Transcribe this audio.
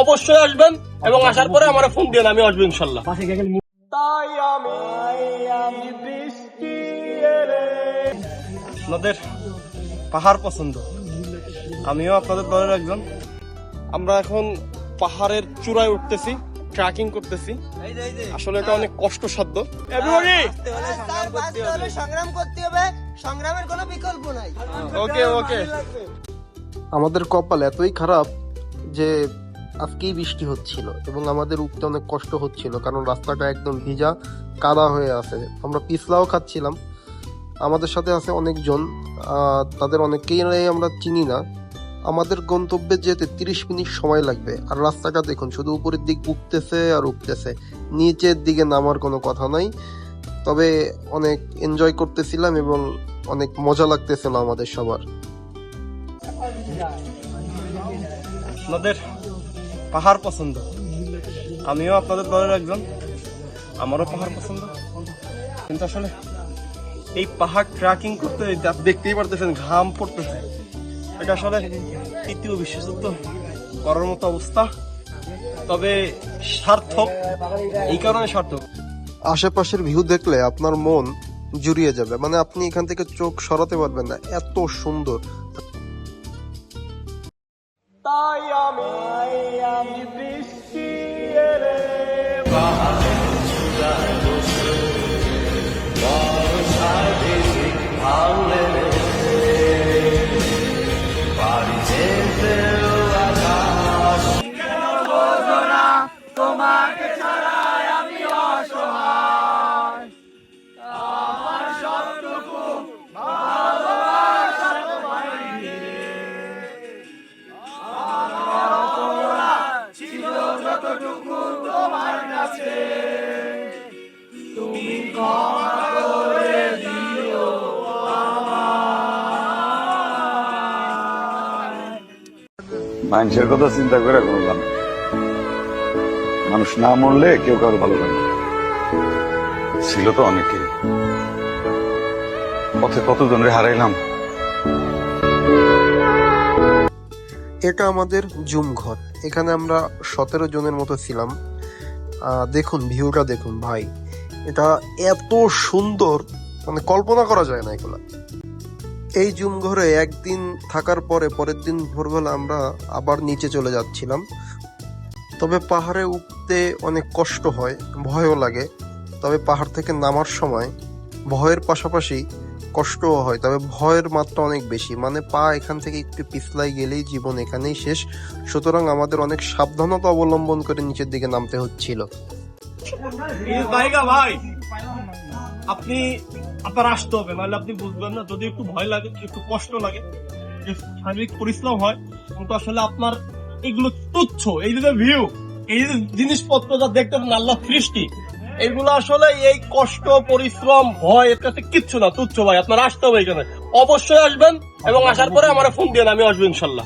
অবশ্যই আসবেন এবং আসার পরে আমার ফোন দিয়ে আমি আসব ইনশাল্লাহ। আপনাদের পাহাড় পছন্দ। আমিও আপনাদের দলের একজন। আমরা এখন পাহাড়ের চূড়ায় উঠতেছি ট্রেকিং করতেছি। আসলে এটা অনেক কষ্টসাধ্য। সংগ্রাম করতে হবে। সংগ্রামের কোনো বিকল্প নাই। ওকে ওকে আমাদের কপাল এতই খারাপ যে আজকেই বৃষ্টি হচ্ছিল এবং আমাদের উঠতে অনেক কষ্ট হচ্ছিল, কারণ রাস্তাটা একদম ভিজা, কাদা হয়ে আছে। আমরা পিছলাও খাচ্ছিলাম। আমাদের সাথে আছে অনেকজন তাদের অনেকেই আমরা চিনি না। আমাদের গন্তব্যে যেতে তিরিশ মিনিট সময় লাগবে। আর রাস্তাটা দেখুন, শুধু উপরের দিক উঠতেছে আর উঠতেছে। নিচের দিকে নামার কোনো কথা নাই। তবে অনেক এনজয় করতেছিলাম এবং অনেক মজা লাগতেছিল আমাদের সবার। আপনাদের পাহাড় পছন্দ। আমিও আপনাদের দলের একজন। আমারও পাহাড় পছন্দ। কিন্তু আসলে এই পাহাড় ট্রেকিং করতে দেখতেই পারতেছেন, ঘাম পড়তেছে। এটা আসলে তৃতীয় বিশ্বযুদ্ধ করার মতো অবস্থা। তবে সার্থক, এই কারণে সার্থক। আশেপাশের ভিউ দেখলে আপনার মন জুড়িয়ে যাবে। মানে আপনি এখান থেকে চোখ সরাতে পারবেন না। এত সুন্দর। তাই আমি বৃষ্টি রে বাহার মানুষের কথা চিন্তা করে কোনো লাভ মানুষ না মরলে কেউ কারও ভালো লাগে ছিল তো অনেকেই পথে কতজনের হারাইলাম? এটা আমাদের জুম ঘর। এখানে আমরা সতেরো জনের মতো ছিলাম। দেখুন, ভিউটা দেখুন, ভাই। এটা এত সুন্দর মানে কল্পনা করা যায় না এগুলা। এই জুম ঘরে একদিন থাকার পরে পরের দিন ভোরবেলা আমরা আবার নিচে চলে যাচ্ছিলাম। তবে পাহাড়ে উঠতে অনেক কষ্ট হয়, ভয়ও লাগে। তবে পাহাড় থেকে নামার সময় ভয়ের পাশাপাশি কষ্টও হয়, তবে ভয়ের মাত্রা অনেক বেশি। মানে পা এখান থেকে একটু পিছলাই গেলেই জীবন এখানেই শেষ। সুতরাং আমাদের অনেক সাবধানতা অবলম্বন করে নিচের দিকে নামতে হচ্ছিল। আপনি আপনার আসতে হবে, নাহলে আপনি বুঝবেন না। যদি একটু ভয় লাগে, একটু কষ্ট লাগে, যে শারীরিক পরিশ্রম হয় কিন্তু আসলে আপনার এগুলো তুচ্ছ, এই যে ভিউ এই যে জিনিসপত্র যা দেখতে পাবেন আল্লাহ সৃষ্টি, এগুলো আসলে এই কষ্ট, পরিশ্রম, ভয়, এর কাছে কিচ্ছু না, তুচ্ছ ভাই, আপনার আসতে হবে এখানে। অবশ্যই আসবেন এবং আসার পরে আমার ফোন দিয়ে আমি আসব ইনশাল্লাহ।